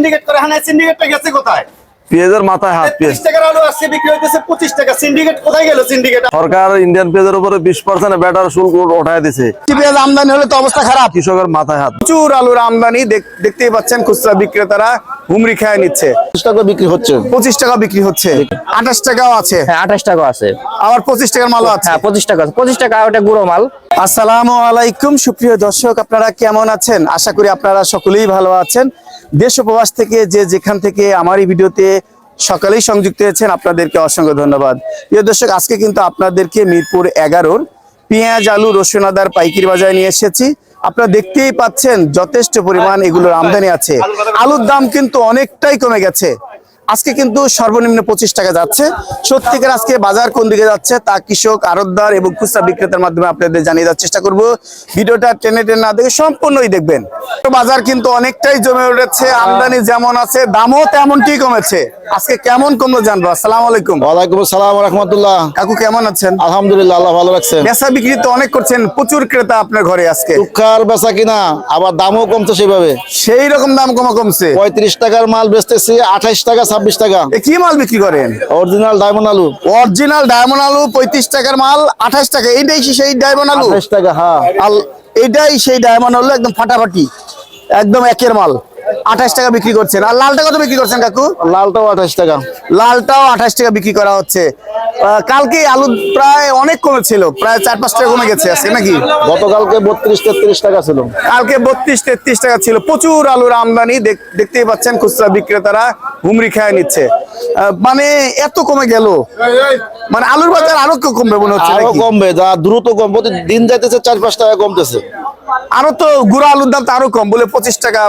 Syndicate করে হ্যাঁ সিন্ডিকেটটা গেছে কোথায়? পেঁয়াজের মাথায় হাত পেঁয়াজ। তেত্রিশ টাকার আলু আজকে বিক্রি হইতেছে পঁচিশ টাকা। সিন্ডিকেট কোথায় গেল সিন্ডিকেট সরকার ইন্ডিয়ান পেঁয়াজের উপরে বিশ পার্সেন্ট ব্যাটার শুল্ক দিছে। পেঁয়াজ আমদানি হলে তো অবস্থা খারাপ। কৃষকের মাথায় হাত। প্রচুর আলুর আমদানি দেখতেই পাচ্ছেন খুচরা বিক্রেতারা হুমরি খেয়ে নিচ্ছে। টাকা বিক্রি হচ্ছে। পঁচিশ টাকা বিক্রি হচ্ছে। আঠাশ টাকাও আছে। হ্যাঁ আঠাশ টাকা আছে। আবার পঁচিশ টাকার মালও আছে। হ্যাঁ পঁচিশ টাকা আছে। পঁচিশ টাকা ওটা গুঁড়ো মাল। আসসালামু আলাইকুম সুপ্রিয় দর্শক আপনারা কেমন আছেন? আশা করি আপনারা সকলেই ভালো আছেন। দেশ উপবাস থেকে যে যেখান থেকে আমার এই ভিডিওতে সকালেই সংযুক্ত হয়েছেন, আপনাদেরকে অসংখ্য ধন্যবাদ। প্রিয় দর্শক, আজকে কিন্তু আপনাদেরকে মিরপুর এগারোর পেঁয়াজ, আলু, রসুন, আদার পাইকির বাজারে নিয়ে এসেছি। আপনারা দেখতেই পাচ্ছেন যথেষ্ট পরিমাণ এগুলোর আমদানি আছে। আলুর দাম কিন্তু অনেকটাই কমে গেছে। আজকে কিন্তু সর্বনিম্ন পঁচিশ টাকা যাচ্ছে। সত্যিকার আজকে বাজার কোন দিকে যাচ্ছে তা কৃষক আড়তদার এবং খুচরা বিক্রেতার মাধ্যমে আপনাদের জানিয়ে দেওয়ার চেষ্টা করব। ভিডিওটা টেনে টেনে না দেখে সম্পূর্ণই দেখবেন। বাজার কিন্তু অনেকটাই জমে উঠেছে আমদানি যেমন আছে দামও তেমনটি কমেছে। আজকে কেমন কমলো জানব? আসসালামু আলাইকুম। ওয়ালাইকুম আসসালাম রহমতুল্লাহ। কাকু কেমন আছেন? আলহামদুলিল্লাহ আল্লাহ ভালো রাখছেন। বেচা বিক্রি তো অনেক করছেন প্রচুর ক্রেতা আপনার ঘরে আজকে। টুকার বেচা কিনা আবার দামও কমছে সেভাবে। সেই রকম দাম কমা কমছে। পঁয়ত্রিশ টাকার মাল বেচতেছি আঠাইশ টাকা ছাব্বিশ টাকা। কি মাল বিক্রি করেন? অরিজিনাল ডায়মন্ড আলু। অরিজিনাল ডায়মন্ড আলু পঁয়ত্রিশ টাকার মাল আঠাশ টাকা। এইটাই সেই ডায়মন্ড আলু? আঠাশ টাকা হ্যাঁ। এটাই সেই ডায়মন্ড আলু একদম ফাটাফাটি। একদম একের মাল। আঠাশ টাকা বিক্রি করছেন। আর লালটা কত বিক্রি করছেন কাকু? লালটাও আঠাশ টাকা। লালটাও আঠাশ টাকা বিক্রি করা হচ্ছে। কালকে আলু প্রায় অনেক কমেছিল প্রায় চার পাঁচ টাকা কমে গেছে আজকে নাকি? গতকালকে বত্রিশ তেত্রিশ টাকা ছিল। কালকে বত্রিশ তেত্রিশ টাকা ছিল। প্রচুর আলুর আমদানি দেখতেই পাচ্ছেন খুচরা বিক্রেতারা হুমরি খেয়ে নিচ্ছে। মানে এত কমে গেল? মানে আলুর বাজার আরও কমবে মনে হচ্ছে আরও কমবে যা দ্রুত কম। দিন যাইতেছে চার পাঁচ টাকা কমতেছে। আরও তো গুড়া আলুর দাম তো আরও কম বলে পঁচিশ টাকা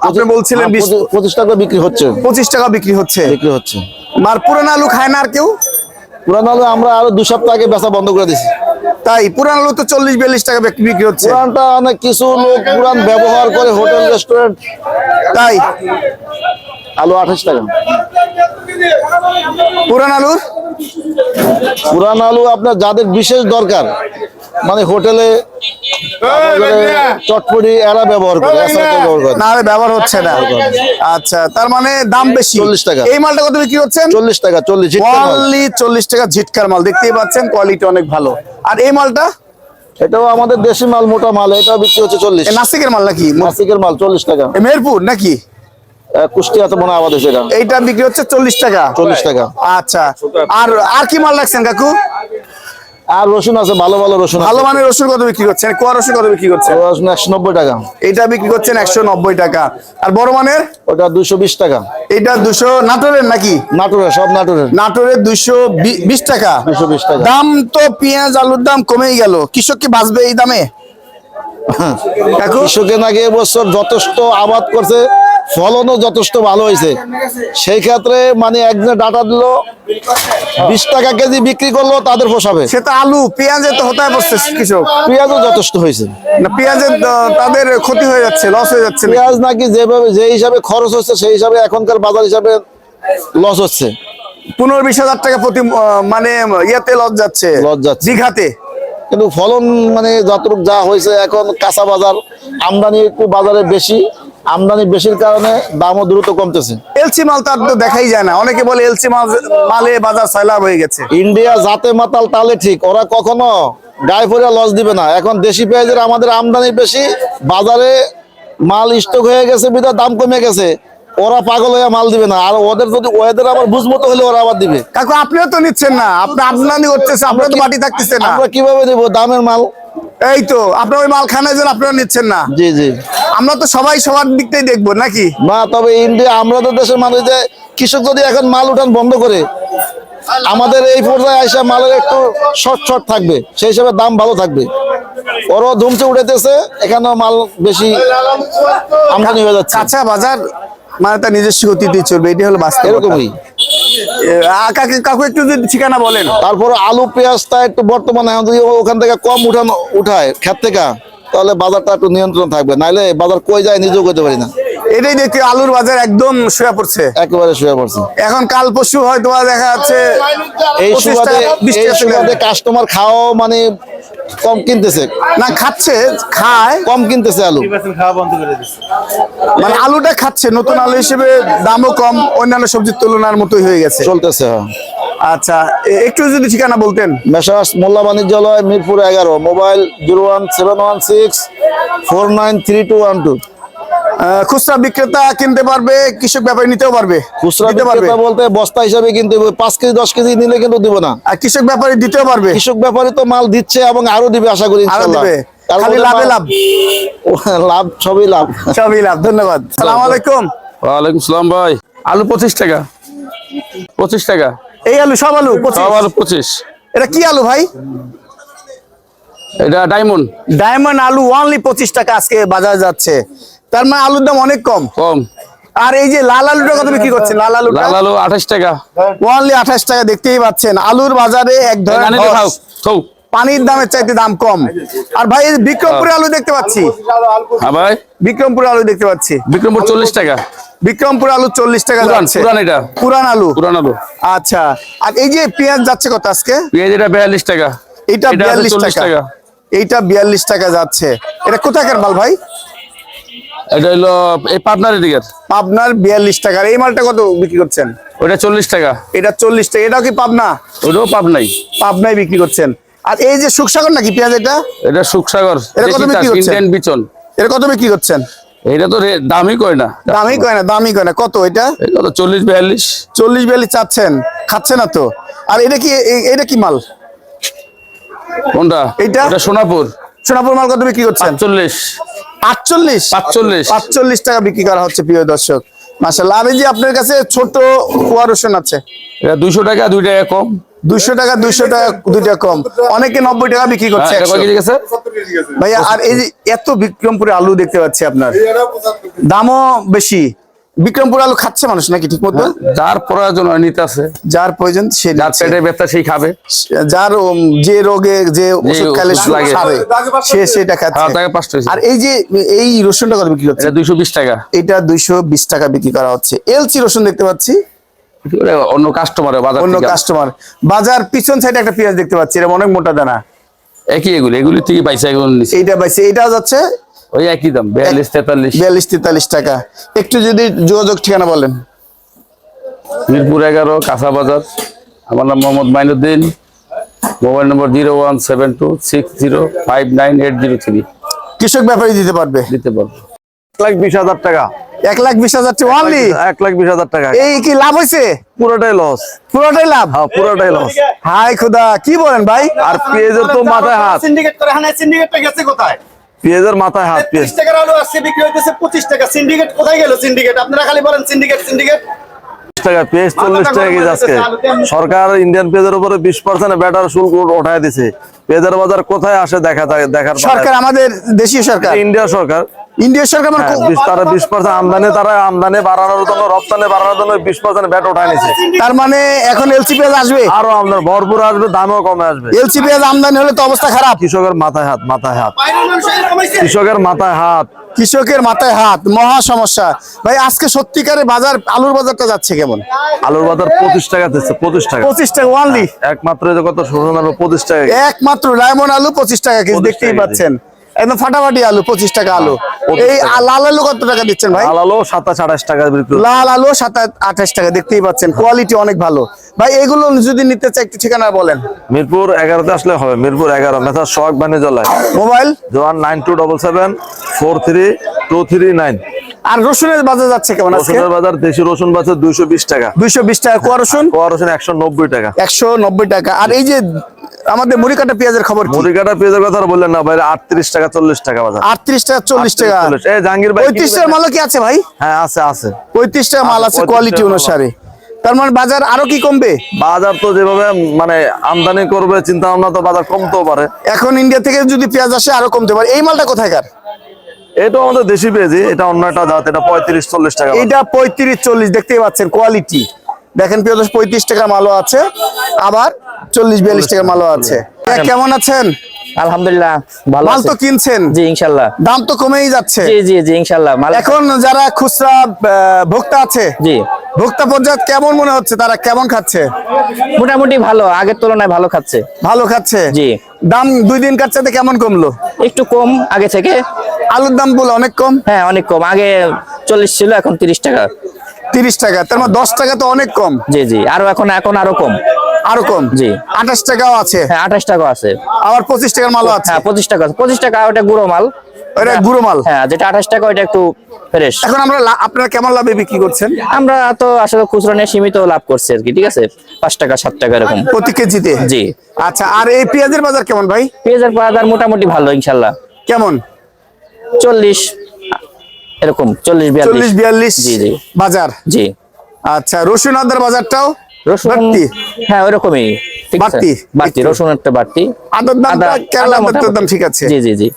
আপনি বলছিলেন হ্যাঁ, পঁচিশ- পঁচিশ টাকা বিক্রি হচ্ছে। পঁচিশ টাকা বিক্রি হচ্ছে। বিক্রি হচ্ছে। আর পুরান আলু খায় না আর কেউ? পুরান আলু আমরা আরও দু সপ্তাহ আগে বেচা বন্ধ করে দিছি তাই? পুরান আলু তো চল্লিশ বিয়াল্লিশ টাকা বিক্রি হচ্ছে। পুরানটা অনেক কিছু লোক পুরান ব্যবহার করে হোটেল রেস্টুরেন্ট। তাই? আলু আঠাশ টাকা। পুরান আলুর? পুরান আলু আপনার যাদের বিশেষ দরকার মানে হোটেলে চটপটি এরা ব্যবহার করে না। ব্যবহার হচ্ছে না। আচ্ছা তার মানে দাম বেশি। 40 টাকা। এই মালটা কত বিক্রি হচ্ছেন চল্লিশ টাকা চল্লিশ অনলি চল্লিশ টাকা ঝিটকার মাল। দেখতেই পাচ্ছেন কোয়ালিটি অনেক ভালো। আর এই মালটা? এটাও আমাদের দেশি মাল মোটা মাল এটা বিক্রি হচ্ছে চল্লিশ। নাসিকের মাল নাকি? নাসিকের মাল চল্লিশ টাকা। মেহেরপুর নাকি? কুষ্টিয়াতে মনে হয় আমাদের সেটা। এইটা বিক্রি হচ্ছে চল্লিশ টাকা। চল্লিশ টাকা। আচ্ছা আর আর কি মাল রাখছেন কাকু? আর রসুন আছে ভালো ভালো রসুন ভালো মানের রসুন কত বিক্রি করছেন কোয়া রসুন কত বিক্রি করছেন রসুন একশো নব্বই টাকা। এটা বিক্রি করছেন একশো নব্বই টাকা। আর বড় মানের? ওটা দুশো বিশ টাকা। এটা দুশো নাটোরের নাকি? নাটোরের সব নাটোরের। নাটোরের দুশো বিশ টাকা। দুশো বিশ টাকা। দাম তো পেঁয়াজ আলুর দাম কমেই গেল। কৃষক কি বাঁচবে এই দামে? কৃষকের নাকি এবছর যথেষ্ট আবাদ করছে। ফলনও যথেষ্ট ভালো হয়েছে। সেই ক্ষেত্রে মানে একজন ডাটা দিল বিশ টাকা কেজি বিক্রি করল তাদের পোষাবে। সে তো আলু পেঁয়াজে তো হতায় পড়ছে কৃষক। পেঁয়াজও যথেষ্ট হয়েছে। না পেঁয়াজের তাদের ক্ষতি হয়ে যাচ্ছে লস হয়ে যাচ্ছে? পেঁয়াজ নাকি যেভাবে যে হিসাবে খরচ হচ্ছে সেই হিসাবে এখনকার বাজার হিসাবে লস হচ্ছে। পনেরো বিশ হাজার টাকা প্রতি মানে ইয়েতে লস যাচ্ছে লস যাচ্ছে। জিঘাতে কিন্তু ফলন মানে যতটুকু যা হয়েছে এখন কাঁচা বাজার আমদানি একটু বাজারে বেশি আমদানি বেশির কারণে দামও দ্রুত কমতেছে। এলসি মাল তার তো দেখাই যায় না। অনেকে বলে এলসি মাল মালে বাজার সাইলাব হয়ে গেছে। ইন্ডিয়া জাতে মাতাল তালে ঠিক ওরা কখনো গায়ে পড়ে লস দিবে না। এখন দেশি পেঁয়াজের আমাদের আমদানি বেশি বাজারে মাল স্টক হয়ে গেছে বিধায় দাম কমে গেছে। ওরা পাগল হয়ে মাল দিবে না। আর ওদের যদি ওদের আবার বুঝমতো হলে ওরা আবার দিবে। কাকু আপনিও তো নিচ্ছেন না। আপনি আমদানি করতেছে আপনার তো মাটি থাকতেছে না। আমরা কীভাবে দিব? দামের মাল? এই তো আপনার ওই মাল খানের জন্য আপনারা নিচ্ছেন না। জি জি। আমরা তো সবাই সবার দিকটাই দেখব নাকি? না তবে ইন্ডিয়া আমাদের দেশের মানুষ যে কৃষক যদি এখন মাল উঠান বন্ধ করে আমাদের এই পর্যায়ে আইসা মালের একটু শর্ট শর্ট থাকবে সেই হিসাবে দাম ভালো থাকবে। ওরও ধুমচে উঠেতেছে এখানেও মাল বেশি আমদানি হয়ে যাচ্ছে। কাঁচা বাজার মানে তার নিজস্ব গতিতেই চলবে এটি হলো বাস্তব এরকমই। কাকু কাকু একটু যদি ঠিকানা বলেন। তারপর আলু পেঁয়াজটা একটু বর্তমানে ওখান থেকে কম উঠানো উঠায় ক্ষেত থেকে তাহলে বাজারটা একটু নিয়ন্ত্রণ থাকবে নাইলে বাজার কই যায় নিজেও করতে পারি না। এটাই দেখতে আলুর বাজার একদম শুয়ে পড়ছে। একেবারে শুয়ে পড়ছে। এখন কাল পরশু হয়তো দেখা যাচ্ছে এই সুবাদে টাকা, 20 এই টাকা চলে সুবাদে কাস্টমার খাওয়াও মানে কম কিনতেছে। না খাচ্ছে খায়। কম কিনতেছে আলু। মানে আলুটা খাচ্ছে নতুন আলু হিসেবে দামও কম অন্যান্য সবজির তুলনার মতোই হয়ে গেছে। চলতেছে হ্যাঁ। আচ্ছা একটু যদি ঠিকানা বলতেন। মেসার্স মোল্লা বাণিজ্যালয় মিরপুর এগারো mobile zero one seven one six four nine three two one two. আহ, খুচরা বিক্রেতা কিনতে পারবে কৃষক ব্যাপারী নিতেও পারবে খুচরা দিতে পারবে। বিক্রেতা বলতে বস্তা হিসাবে কিন্তু পাঁচ কেজি দশ কেজি নিলে কিন্তু দিব না। আর কৃষক ব্যাপারী দিতেও পারবে। কৃষক ব্যাপারে তো মাল দিচ্ছে এবং আরও দিবে আশা করি আরও দিবে। খালি লাভে লাভ। লাভ সবই লাভ। সবই লাভ ধন্যবাদ। সালাম আলাইকুম। ওয়ালাইকুম সালাম ভাই। আলু পঁচিশ টাকা। পঁচিশ টাকা। এই আলু সব আলু পঁচিশ। সব আলু পঁচিশ। এটা কি আলু ভাই? এটা ডায়মন্ড। ডায়মন্ড আলু অনলি পঁচিশ টাকা আজকে বাজারে যাচ্ছে। তার মানে আলুর দাম অনেক কম। কম। আর এই যে লাল আলুটা কত বিক্রি করছে লাল আলু লাল আলু আঠাশ টাকা। অনলি আঠাশ টাকা দেখতেই পাচ্ছেন। আলুর বাজারে এক ধরনের পানির দামের চাইতে দাম কম। আর ভাই বিক্রমপুরে আলু দেখতে পাচ্ছি। হ্যাঁ ভাই। বিক্রমপুরে আলু দেখতে পাচ্ছি। বিক্রমপুর চল্লিশ টাকা। বিক্রমপুর আলু চল্লিশ টাকা যাচ্ছে। পুরান এটা। পুরান আলু। পুরান আলু। আচ্ছা। আর এই যে পেঁয়াজ যাচ্ছে কত আজকে? পেঁয়াজ এটা বিয়াল্লিশ টাকা। এটা বিয়াল্লিশ টাকা। এইটা বিয়াল্লিশ টাকা যাচ্ছে। এটা কোথাকার মাল ভাই? এটা হলো এই পাবনার দিকের পাবনার বিয়াল্লিশ টাকা। আর এই মালটা কত বিক্রি করছেন? ওটা চল্লিশ টাকা। এটা চল্লিশ টাকা। এটাও কি পাবনা? ওটাও পাবনাই। পাবনায় বিক্রি করছেন। আর এই যে সুখসাগর নাকি পেঁয়াজ এটা? এটা সুখসাগর এটা কত বিক্রি করছেন? বিচন। এটা কত বিক্রি করছেন? এটা তো দামই কয় না। দামি কয় না দামি কয় না। কত এটা? চল্লিশ বিয়াল্লিশ? চল্লিশ বিয়াল্লিশ চাচ্ছেন খাচ্ছে না তো। আর এটা কি এটা কি মাল? কোনটা? এটা সোনাপুর। সোনাপুর মাল কত বিক্রি করছেন? চল্লিশ আটচল্লিশ? পাঁচচল্লিশ। পাঁচচল্লিশ টাকা বিক্রি করা হচ্ছে প্রিয় দর্শক। মাসাল্লাহ এই যে আপনার কাছে ছোট কুয়া রসুন আছে? এটা দুইশো টাকা দুই টাকা কম। দুইশো টাকা দুইশো টাকা দুইটা কম। অনেকে নব্বই টাকা বিক্রি হ্যাঁ, করছে এটা কয় 100 কেজি গেছে? ভাইয়া আর এই এত বিক্রমপুরে আলু দেখতে পাচ্ছি আপনার। দামও বেশি। বিক্রমপুর আলু খাচ্ছে মানুষ নাকি ঠিক মতো? যার প্রয়োজন হয় নিতে আছে। যার প্রয়োজন সে যার পেটে ব্যথা সেই খাবে। যার যে রোগে যে ওষুধ লাগে। সারে সে সেটা হ্যাঁ খাচ্ছে তাকে আর এই যে এই রসুনটা কত বিক্রি হচ্ছে? এটা দুইশো বিশ টাকা। এটা দুইশো বিশ টাকা বিক্রি করা হচ্ছে। এলচি রসুন দেখতে পাচ্ছি। অন্য কাস্টমার বাজার অন্য কাস্টমার বাজার পিছন সাইডে একটা পেঁয়াজ দেখতে পাচ্ছি এটা অনেক মোটা দানা। একই এগুলি এগুলি থেকে পাইছে এগুলো এইটা পাইছে এটাও যাচ্ছে? ওই একই দাম বিয়াল্লিশ তেতাল্লিশ। বিয়াল্লিশ তেতাল্লিশ টাকা। একটু যদি যোগাযোগ ঠিকানা বলেন। মিরপুর এগারো কাঁচা বাজার। আমার নাম মোহাম্মদ মাইনুদ্দিন। মোবাইল নম্বর zero one seven two six zero five nine eight zero three. কৃষক ব্যাপারী দিতে পারবে। দিতে পারব। লাখ বিশ হাজার টাকা। এক লাখ বিশ হাজার টাকা অনলি এক লাখ বিশ হাজার টাকা। এই কি লাভ হয়েছে পুরোটাই লস পুরোটাই লাভ? হ্যাঁ পুরোটাই লস হাই খুদা কি বলেন ভাই? আর পেঁয়াজের তো মাথায় হাত। সিন্ডিকেট করে হানায় সিন্ডিকেটটা গেছে কোথায়? পেঁয়াজের মাথায় হাত পেঁয়াজ। টাকার আলু আসছে বিক্রি হইতেছে পঁচিশ টাকা। সিন্ডিকেট কোথায় গেল সিন্ডিকেট আপনারা খালি বলেন সিন্ডিকেট সিন্ডিকেট টাকা পেঁয়াজ চল্লিশ টাকা কেজি আজকে। সরকার ইন্ডিয়ান পেঁয়াজের উপরে বিশ পার্সেন্ট ব্যাটার শুল্ক উঠায় দিছে। পেঁয়াজের বাজার কোথায় আসে দেখা দেখার সরকার আমাদের দেশীয় সরকার। ইন্ডিয়া সরকার। ইন্ডিয়া সরকার মানে হ্যাঁ, কো- বিশ- তারা বিশ পার্সেন্ট আমদানি তারা আমদানি বাড়ানোর জন্য রপ্তানি বাড়ানোর জন্য বিশ পার্সেন্ট ব্যাট উঠায় নিছে। তার মানে এখন এলসি পেঁয়াজ আসবে? আরও আমদানি ভরপুর আসবে দামও কমে আসবে। এলসি পেঁয়াজ আমদানি হলে তো অবস্থা খারাপ। কৃষকের মাথায় হাত মাথায় হাত। বাইরের মানুষ এর কমাইছে কৃষকের মাথায় হাত। কৃষকের মাথায় হাত মহা সমস্যা। ভাই আজকে সত্যিকারে বাজার আলুর বাজারটা যাচ্ছে কেমন? আলুর বাজার পঁচিশ টাকা দিচ্ছে পঁচিশ টাকা। পঁচিশ টাকা ওনলি একমাত্র কত শোষণ আলু পঁচিশ টাকা। একমাত্র ডায়মন্ড আলু পঁচিশ টাকা কেজি 25 দেখতেই পাচ্ছেন। একদম ফাটাফাটি আলু পঁচিশ টাকা আলু। এই লাল আলু কত টাকা দিচ্ছেন ভাই? লাল আলু সাতাশ আঠাশ টাকা লাল আলু সাতাশ আঠাশ টাকা দেখতেই পাচ্ছেন কোয়ালিটি অনেক ভালো। ভাই এগুলো যদি নিতে চাই একটু ঠিকানা বলেন। মিরপুর এগারোতে আসলে হবে মিরপুর এগারো Methar Sohag Banijyaloy. Mobile? One nine two double seven four three two three nine. আর রসুনের বাজার যাচ্ছে কেমন রসুনের বাজার দেশি রসুন বাজার দুইশো বিশ টাকা। দুইশো বিশ টাকা কোয়া রসুন? কোয়া রসুন একশো নব্বই টাকা। একশো নব্বই টাকা। আর এই যে আমাদের মুড়ি কাটা পেঁয়াজের খবর কি? মুড়ি কাটা পেঁয়াজের কথা বললেন না ভাই আটত্রিশ টাকা চল্লিশ টাকা বাজার। আটত্রিশ টাকা চল্লিশ টাকা। 40 এই জাহাঙ্গীর ভাই পঁয়ত্রিশ নেবেন? মালও কি আছে ভাই? হ্যাঁ আছে আছে। পঁয়ত্রিশ টাকা মাল আছে আছে, 35 কোয়ালিটি অনুসারে। তার মানে বাজার আরও কি কমবে? বাজার তো যেভাবে মানে আমদানি করবে চিন্তা ভাবনা তো বাজার কমতেও পারে। এখন ইন্ডিয়া থেকে যদি পেঁয়াজ আসে আরও কমতে পারে। এই মালটা কোথায়কার এটা আমাদের দেশি পেঁয়াজি এটা অন্য একটা জাত এটা পঁয়ত্রিশ চল্লিশ টাকা এটা পঁয়ত্রিশ চল্লিশ দেখতেই পাচ্ছেন কোয়ালিটি দেখেন পেঁয়াজ পঁয়ত্রিশ টাকার মালও আছে আবার চল্লিশ বিয়াল্লিশ টাকার মালও আছে। কেমন আছেন? আলহামদুলিল্লাহ ভালো মাল তো কিনছেন? জি দাম তো কমেই যাচ্ছে। জি জি জি ইনশাল্লাহ এখন যারা খুচরা ভোক্তা আছে জি। ভোক্তা পর্যায়ে কেমন মনে হচ্ছে? তারা কেমন খাচ্ছে? মোটামুটি ভালো আগের তুলনায় ভালো খাচ্ছে। ভালো খাচ্ছে? জি। দাম দুই দিন কাটছে কেমন কমলো? একটু কম আগে থেকে। আলুর দাম বলে অনেক কম? হ্যাঁ অনেক কম। আগে চল্লিশ ছিল এখন তিরিশ টাকা। তিরিশ টাকা তার মানে দশ টাকা তো অনেক কম। জি জি আরও এখন এখন আরও কম। আরও কম? জি। আঠাশ টাকাও আছে। হ্যাঁ আঠাশ টাকা আছে। আবার পঁচিশ টাকার মালও আছে। হ্যাঁ পঁচিশ টাকা আছে। পঁচিশ টাকা ওটা গুঁড়ো মাল। ওটা গুঁড়ো মাল? হ্যাঁ যেটা আঠাশ টাকা ওইটা একটু ফ্রেশ এখন আমরা আপনারা কেমন লাভে বিক্রি করছেন? আমরা তো আসলে খুচরো নিয়ে সীমিত লাভ করছি আর কি ঠিক আছে? পাঁচ টাকা সাত টাকা এরকম। প্রতি কেজিতে? জি। আচ্ছা আর এই পেঁয়াজের বাজার কেমন ভাই? পেঁয়াজের বাজার মোটামুটি ভালো ইনশাল্লাহ। কেমন? চল্লিশ। এরকম চল্লিশ চল্লিশ বিয়াল্লিশ বিয়াল্লিশ জি, জি। বাজার? জি। আচ্ছা রসুন আদার বাজারটাও? রসুন হ্যাঁ ওইরকমই বাড়তি? বাড়তি রসুন একটা বাড়তি। আদার দামটা কেরালা আদার দাম ঠিক আছে। জি জি জি।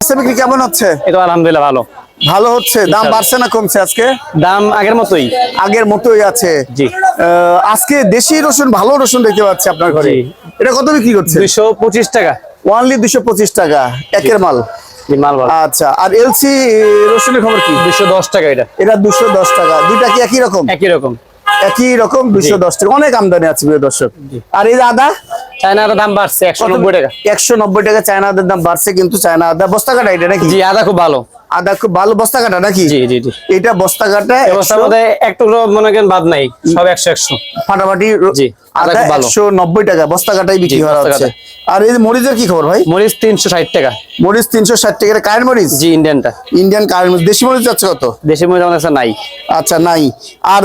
আচ্ছা, বিক্রি কেমন হচ্ছে? এটা আলহামদুলিল্লাহ ভালো। ভালো হচ্ছে? দাম বাড়ছে না কমছে আজকে? দাম আগের মতোই। আগের মতোই আছে। জি। আহ, আজকে দেশি রসুন ভালো রসুন দেখতে পাচ্ছি আপনার ঘরে। এটা কত বিক্রি করছে দুইশো পঁচিশ টাকা। ওয়ানলি দুশো পঁচিশ টাকা। একের মাল। আচ্ছা আর এলসি রসুনের খবর কি? দুশো দশ টাকা এটা। এটা দুশো দশ টাকা। দুইটা কি একই রকম? একই রকম। একই রকম দুশো দশ টাকা। অনেক আমদানি আছে প্রিয় দর্শক। আর এই আদা? চায়নার দাম বাড়ছে একশো নব্বই টাকা। একশো নব্বই টাকা চায়না আদার দাম বাড়ছে কিন্তু চায়না আদা বস্তা কাটা এটা নাকি? জি আদা খুব ভালো। আদা খুব ভালো বস্তা কাটা নাকি? জি জি জি। এটা বস্তা কাটা অবস্থার মধ্যে এক টুকরো মনে করেন বাদ নাই সব ফাটাফাটি জি, আদা টাকা বস্তা কাটাই বিক্রি জি, হচ্ছে। আর এই মরিচের কি খবর ভাই? মরিচ তিনশো ষাট টাকা। মরিচ টাকা জি ইন্ডিয়ানটা ইন্ডিয়ান কারেন্ট মরিচ। দেশি মরিচ যাচ্ছে কত? দেশি মরিচ আমাদের কাছে নাই। আচ্ছা নাই। আর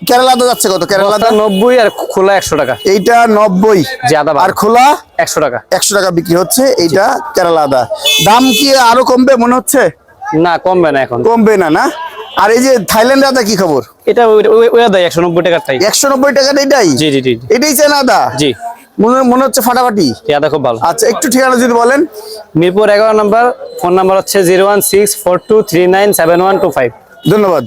কেরালা আদা যাচ্ছে কত? কেরালা নব্বই আর খোলা একশো টাকা। এইটা নব্বই। আদা আর খোলা? একশো টাকা। একশো টাকা বিক্রি হচ্ছে এইটা কেরালা আদা দাম কি আরও কমবে মনে হচ্ছে? না কমবে না এখন। কমবে না না? আর এই যে থাইল্যান্ড আদা কি খবর? এটা ওই- ওই একশো নব্বই টাকার টাই একশো নব্বই টাকা এটাই? জি জি জি এটাই চেন আদা? জি। মনে মনে হচ্ছে ফাটাফাটি। আদা খুব ভালো। আচ্ছা একটু ঠিকানা যদি বলেন। মিরপুর এগারো নাম্বার ফোন নাম্বার হচ্ছে zero one six four two three nine seven one two five. ধন্যবাদ।